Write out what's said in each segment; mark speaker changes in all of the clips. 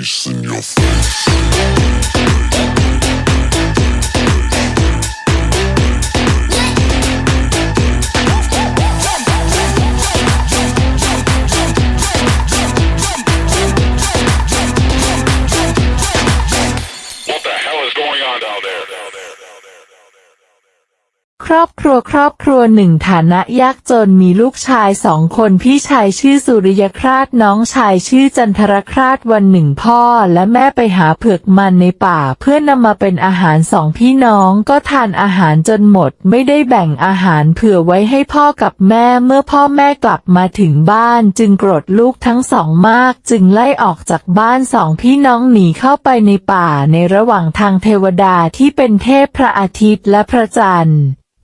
Speaker 1: face in your face.
Speaker 2: รอบครัวครอบครัวหนึ่งฐานะยากจนมีลูกชายสองคนพี่ชายชื่อสุริยคราชน้องชายชื่อจันทรคราชวันหนึ่งพ่อและแม่ไปหาเผือกมันในป่า เพื่อนำมาเป็นอาหารสองพี่น้องก็ทานอาหารจนหมด ไม่ได้แบ่งอาหารเผื่อไว้ให้พ่อกับแม่เมื่อพ่อแม่กลับมาถึงบ้าน จึงโกรธลูกทั้งสองมาก จึงไล่ออกจากบ้านสองพี่น้องหนีเข้าไปในป่าในระหว่างทางเทวดาที่เป็นเทพพระอาทิตย์และพระจันทร์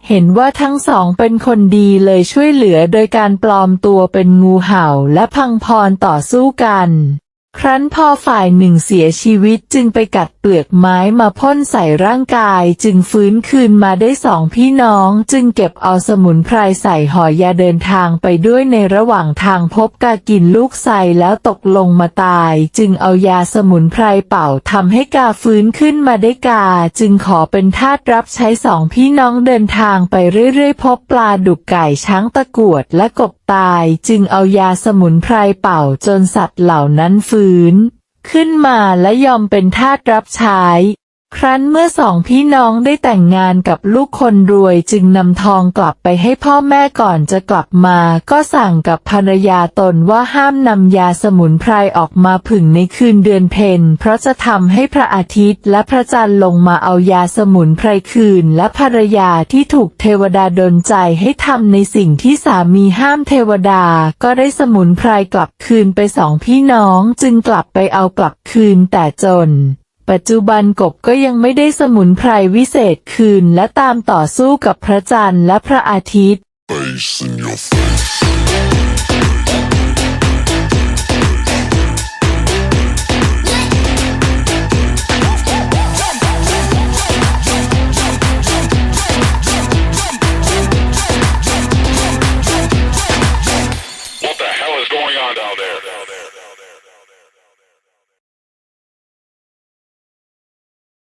Speaker 2: เห็นว่าทั้งสองเป็นคนดีเลยช่วยเหลือโดยการปลอมตัวเป็นงูเห่าและพังพรต่อสู้กัน ครั้นพอฝ่ายหนึ่งเสียชีวิตจึงไปกัดเปลือกไม้มาพ่นใส่ร่างกายจึงฟื้นคืนมาได้สองพี่น้องจึงเก็บเอาสมุนไพรใส่ห่อยาเดินทางไปด้วยในระหว่างทางพบกากินลูกไส่แล้วตกลงมาตาย จึงเอายาสมุนไพรเป่าทำให้กาฟื้นขึ้นมาได้กา จึงขอเป็นทาสรับใช้สองพี่น้องเดินทางไปเรื่อยๆ พบปลาดุกไก่ช้างตะกวดและกบตายจึงเอายาสมุนไพรเป่าจนสัตว์เหล่านั้นฟื้น ขึ้นมาและยอมเป็นทาสรับใช้ ครั้นเมื่อสองพี่น้องได้แต่งงานกับลูกคนรวยจึงนำทองกลับไปให้พ่อแม่ก่อนจะกลับมา ก็สั่งกับภรรยาตนว่าห้ามนำยาสมุนไพรออกมาผึ่งในคืนเดือนเพ็ญเพราะจะทำให้พระอาทิตย์และพระจันทร์ลงมาเอายาสมุนไพรคืน และภรรยาที่ถูกเทวดาดลใจให้ทำในสิ่งที่สามีห้ามเทวดา ก็ได้สมุนไพรกลับคืนไปสองพี่น้องจึงกลับไปเอากลับคืนแต่จน ปัจจุบันกบก็ยังไม่ได้สมุนไพรวิเศษคืนและตามต่อสู้กับพระจันทร์และพระอาทิตย์
Speaker 1: Face in your face.